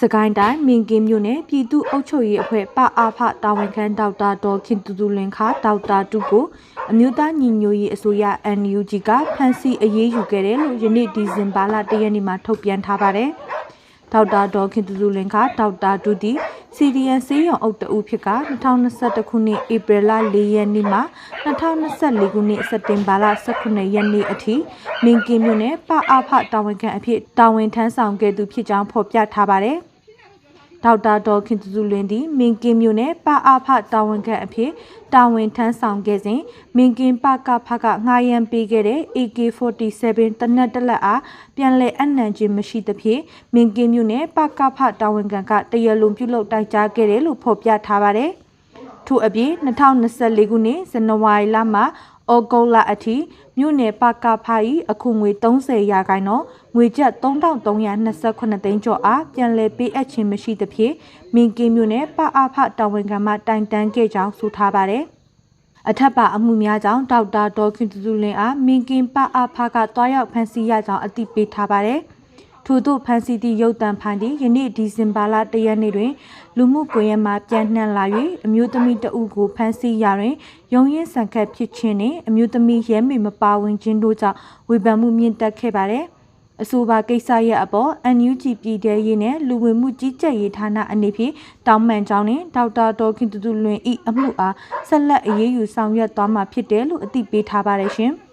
စကိုင်းတိုင်းမင်ကင်းမြို့နယ်ပြည်သူ့အုပ်ချုပ်ရေးအဖွဲ့ပအားဖတာဝန်ခံဒေါက်တာဒေါ်ခင်တူတူလင်ခါဒေါက်တာတူကိုအမျိုးသားညီညွတ်ရေးအစိုးရ NUG ကဖမ်းဆီးအရေးယူခဲ့တယ်လို့ယနေ့ဒီဇင်ဘာလ၁ရက်နေ့မှာထုတ်ပြန်ထားပါတယ်။ဒေါက်တာဒေါ်ခင်တူတူလင်ခါဒေါက်တာတူတီ စီရီယန်စေးရုံအုပ်တအုပ်ဖြစ်က2021ခုနှစ်ဧပြီလ4ရက်နေ့မှ2024ခုနှစ်စက်တင်ဘာလ18ရက်နေ့အထိမင်ကင်းမြို့နယ်ပအားဖတာဝန်ခံအဖြစ်တာဝန်ထမ်းဆောင်ခဲ့သူဖြစ်ကြောင်းဖော်ပြထားပါတယ်။ ဒေါက်တာဒေါ်ခင်သူသူလွင်သည်မင်ကင်းမြို့နယ်ပအားဖတာဝန်ခံအဖြစ်တာဝန်ထမ်းဆောင်ခဲ့စဉ်မင်ကင်းပကဖကငှားရမ်းပေးခဲ့တဲ့ AK47 တနက်တစ်လက်အားပြန်လည်အနှံခြင်းမရှိသဖြင့်မင်ကင်းမြို့နယ်ပကဖတာဝန်ခံကတရလုံပြုလုပ်တိုင်ကြားခဲ့တယ်လို့ဖော်ပြထားပါတယ်။ထို့အပြင်2024ခုနှစ်ဇန်နဝါရီလမှ ဩဂုတ်လအထိမြို့နယ်ပကဖာ၏အခုငွေ30ရာခိုင်နှုန်းငွေကျပ်3328သိန်းကျော်အားပြန်လည်ပေးအပ်ခြင်းမရှိသဖြင့်မင်ကင်းမြို့နယ်ပအားဖတာဝန်ခံမှတိုင်တန်းခဲ့ကြောင်းဆိုထားပါတယ်။အထက်ပါအမှုများကြောင့်ဒေါက်တာဒေါ်ခင်တူတူလင်အားမင်ကင်းပအားဖကတွားရောက်ဖမ်းဆီးရကြောင်းအသိပေးထားပါတယ်။ ထို့သို့ဖန်စီတီရုပ်တံဖိုင်တီယနေ့ဒီဇင်ဘာလ၁ရက်နေ့တွင် လူမှုကွန်ရက်မှာပြန်နှံလာ၍အမျိုးသမီးတဦးကိုဖမ်းဆီးရာတွင်ရုံရင်ဆန်ခတ်ဖြစ်ခြင်းနှင့်အမျိုးသမီးရဲမေမပါဝင်ခြင်းတို့ကြောင့်ဝေဖန်မှုမြင့်တက်ခဲ့ပါသည်အဆိုပါကိစ္စရဲ့အပေါ် NUG ပြည်ထရေးနဲ့လူဝင်မှုကြီးကြပ်ရေးဌာနအနေဖြင့်တောင်းပန်ကြောင်းနဲ့ဒေါက်တာဒေါ်ခင်တူတူလွင်ဤအမှုအားဆက်လက်အရေးယူဆောင်ရွက်သွားမှာဖြစ်တယ်လို့အသိပေးထားပါတယ်ရှင်။